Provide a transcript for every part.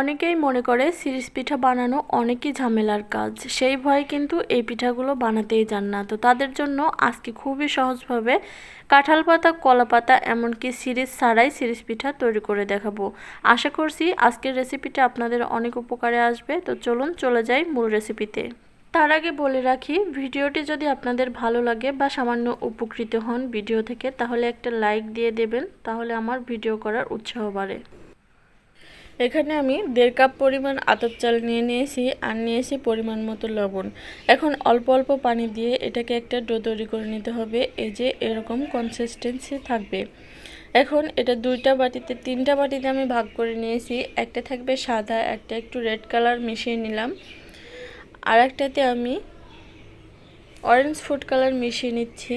অনেকেই মনে করে সিরিজ পিঠা বানানো অনেকই ঝামেলার কাজ। সেই ভয়ে কিন্তু এই পিঠাগুলো বানাতেই যান না। তো তাদের জন্য আজকে খুবই সহজভাবে কাঁঠাল পাতা, কলা পাতা, এমনকি সিরিজ ছাড়াই সিরিজ পিঠা তৈরি করে দেখাবো। আশা করছি আজকের রেসিপিটা আপনাদের অনেক উপকারে আসবে। তো চলুন চলে যাই মূল রেসিপিতে। তার আগে বলে রাখি, ভিডিওটি যদি আপনাদের ভালো লাগে বা সামান্য উপকৃত হন ভিডিও থেকে, তাহলে একটা লাইক দিয়ে দেবেন। তাহলে আমার ভিডিও করার উৎসাহ বাড়ে। এখানে আমি দেড় কাপ পরিমাণ আতপ চাল নিয়ে নিয়েছি আর নিয়েছি পরিমাণ মতো লবণ। এখন অল্প অল্প পানি দিয়ে এটাকে একটা ডো তৈরি করে নিতে হবে, এই যে এরকম কনসিস্টেন্সি থাকবে। এখন এটা দুইটা বাটিতে, তিনটা বাটিতে আমি ভাগ করে নিয়েছি, একটা থাকবে সাদা, একটা একটু রেড কালার মিশিয়ে নিলাম। আর একটাতে আমি অরেঞ্জ ফুড কালার মিশিয়ে নিচ্ছি।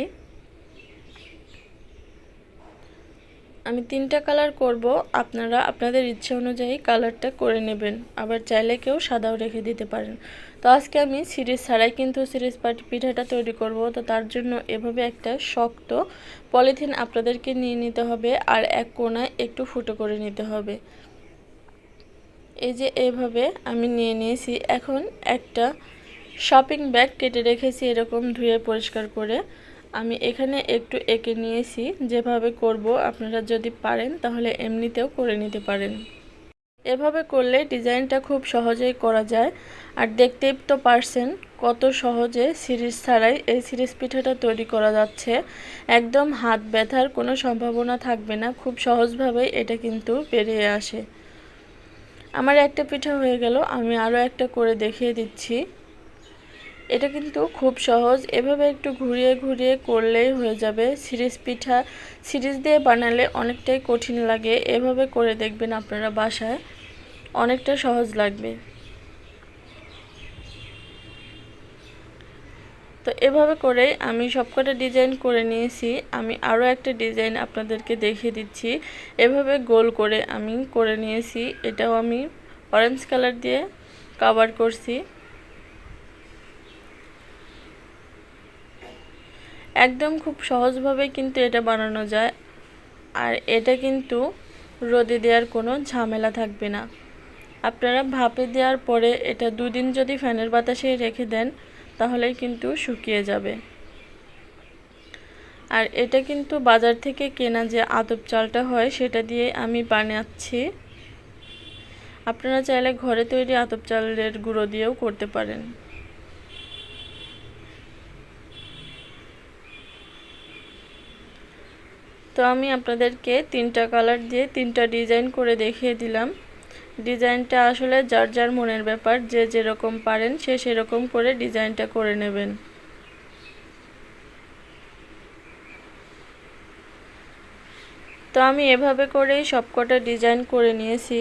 আমি তিনটা কালার করব, আপনারা আপনাদের ইচ্ছে অনুযায়ী কালারটা করে নেবেন। আবার চাইলে কেউ সাদাও রেখে দিতে পারেন। তো আজকে আমি সিরিজ ছাড়াই কিন্তু সিরিজ পাটি পিঠাটা তৈরি করব। তো তার জন্য এভাবে একটা শক্ত পলিথিন আপনাদেরকে নিয়ে নিতে হবে আর এক কোনায় একটু ফুটো করে নিতে হবে। এই যে এভাবে আমি নিয়ে নিয়েছি। এখন একটা শপিং ব্যাগ কেটে রেখেছি এরকম ধুয়ে পরিষ্কার করে। আমি এখানে একটু এঁকে নিয়েছি, যেভাবে করব আপনারা যদি পারেন তাহলে এমনিতেও করে নিতে পারেন। এভাবে করলে ডিজাইনটা খুব সহজেই করা যায়। আর দেখতেই তো পারছেন কত সহজে সিরিজ ছাড়াই এই সিরিজ পিঠাটা তৈরি করা যাচ্ছে। একদম হাত ব্যথার কোনো সম্ভাবনা থাকবে না, খুব সহজভাবেই এটা কিন্তু বেরিয়ে আসে। আমার একটা পিঠা হয়ে গেল, আমি আরও একটা করে দেখিয়ে দিচ্ছি। এটা কিন্তু খুব সহজ। এভাবে একটু ঘুরিয়ে ঘুরিয়ে করলেই হয়ে যাবে। সিরিজ পিঠা, সিরিজ দিয়ে বানালে অনেকটাই কঠিন লাগে। এভাবে করে দেখবেন আপনারা বাসায়। অনেকটা সহজ লাগবে। তো এভাবে করে আমি সবকটা ডিজাইন করে নিয়েছি। আমি আরও একটা ডিজাইন আপনাদেরকে দেখিয়ে দিচ্ছি। এভাবে গোল করে আমি করে নিয়েছি। এটাও আমি অরেঞ্জ কালার দিয়ে কাভার করছি। একদম খুব সহজভাবে কিন্তু এটা বানানো যায়। আর এটা কিন্তু রোদে দেওয়ার কোনো ঝামেলা থাকবে না। আপনারা ভাপে দেওয়ার পরে এটা দুদিন যদি ফ্যানের বাতাসে রেখে দেন, তাহলে কিন্তু শুকিয়ে যাবে। আর এটা কিন্তু বাজার থেকে কেনা যে আতপ চালটা হয়, সেটা দিয়ে আমি বানাচ্ছি। আপনারা চাইলে ঘরে তৈরি আতপ চালের গুঁড়ো দিয়েও করতে পারেন। তো আমি আপনাদেরকে তিনটা কালার দিয়ে তিনটা ডিজাইন করে দেখিয়ে দিলাম। ডিজাইনটা আসলে যার যার মনের ব্যাপার, যে যেরকম পারেন সে সেরকম করে ডিজাইনটা করে নেবেন। তো আমি এভাবে করেই সবকটা ডিজাইন করে নিয়েছি।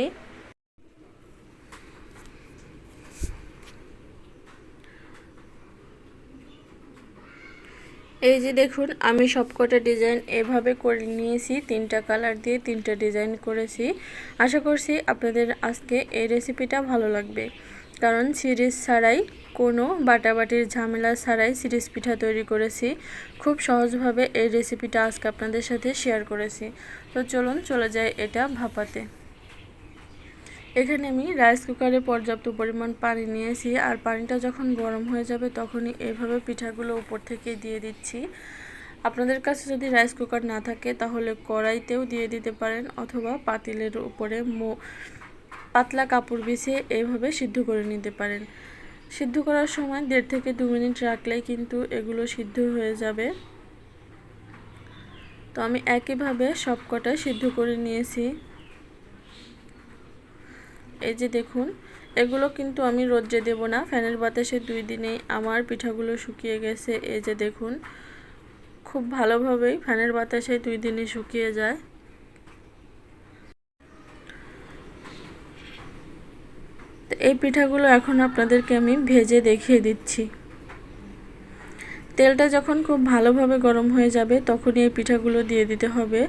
এই যে দেখুন, আমি সবকটা ডিজাইন এভাবে করে নিয়েছি। তিনটা কালার দিয়ে তিনটা ডিজাইন করেছি। আশা করছি আপনাদের আজকে এই রেসিপিটা ভালো লাগবে। কারণ সিরিজ ছাড়াই, কোনো বাটাবাটির ঝামেলা ছাড়াই সিরিজ পিঠা তৈরি করেছি। খুব সহজভাবে এই রেসিপিটা আজকে আপনাদের সাথে শেয়ার করেছি। তো চলুন, চলে যাই এটা ভাপাতে। এখানে আমি রাইস কুকারে পর্যাপ্ত পরিমাণ পানি নিয়েছি আর পানিটা যখন গরম হয়ে যাবে তখনই এইভাবে পিঠাগুলো উপর থেকে দিয়ে দিচ্ছি। আপনাদের কাছে যদি রাইস কুকার না থাকে তাহলে কড়াইতেও দিয়ে দিতে পারেন অথবা পাতিলের উপরে মো পাতলা কাপড় বিছিয়ে এইভাবে সিদ্ধ করে নিতে পারেন। সিদ্ধ করার সময় দেড় থেকে দু মিনিট রাখলেই কিন্তু এগুলো সিদ্ধ হয়ে যাবে। তো আমি একইভাবে সবকটা সিদ্ধ করে নিয়েছি। এই যে দেখুন, এগুলো কিন্তু আমি রোদ্রে দেব না। ফ্যানের বাতাসে দুই দিনেই আমার পিঠাগুলো শুকিয়ে গেছে। এই যে দেখুন, খুব ভালোভাবেই ফ্যানের বাতাসে দুই দিনে শুকিয়ে যায়। এই পিঠাগুলো এখন আপনাদেরকে আমি ভেজে দেখিয়ে দিচ্ছি। তেলটা যখন খুব ভালোভাবে গরম হয়ে যাবে, তখনই এই পিঠাগুলো দিয়ে দিতে হবে।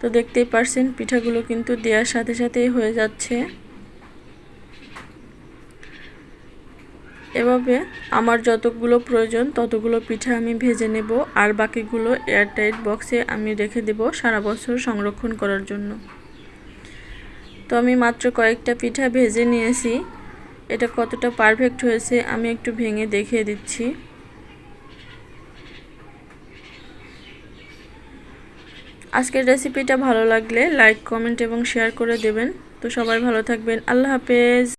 তো দেখতেই পারছেন, পিঠাগুলো কিন্তু দেওয়ার সাথে সাথেই হয়ে যাচ্ছে। এভাবে আমার যতগুলো প্রয়োজন, ততগুলো পিঠা আমি ভেজে নেব আর বাকিগুলো এয়ারটাইট বক্সে আমি রেখে দেব সারা বছর সংরক্ষণ করার জন্য। তো আমি মাত্র কয়েকটা পিঠা ভেজে নিয়েছি। এটা কতটা পারফেক্ট হয়েছে আমি একটু ভেঙে দেখিয়ে দিচ্ছি। আজকের রেসিপিটা ভালো লাগলে লাইক কমেন্ট এবং শেয়ার করে দেবেন। তো সবাই ভালো থাকবেন। আল্লাহ হাফেজ।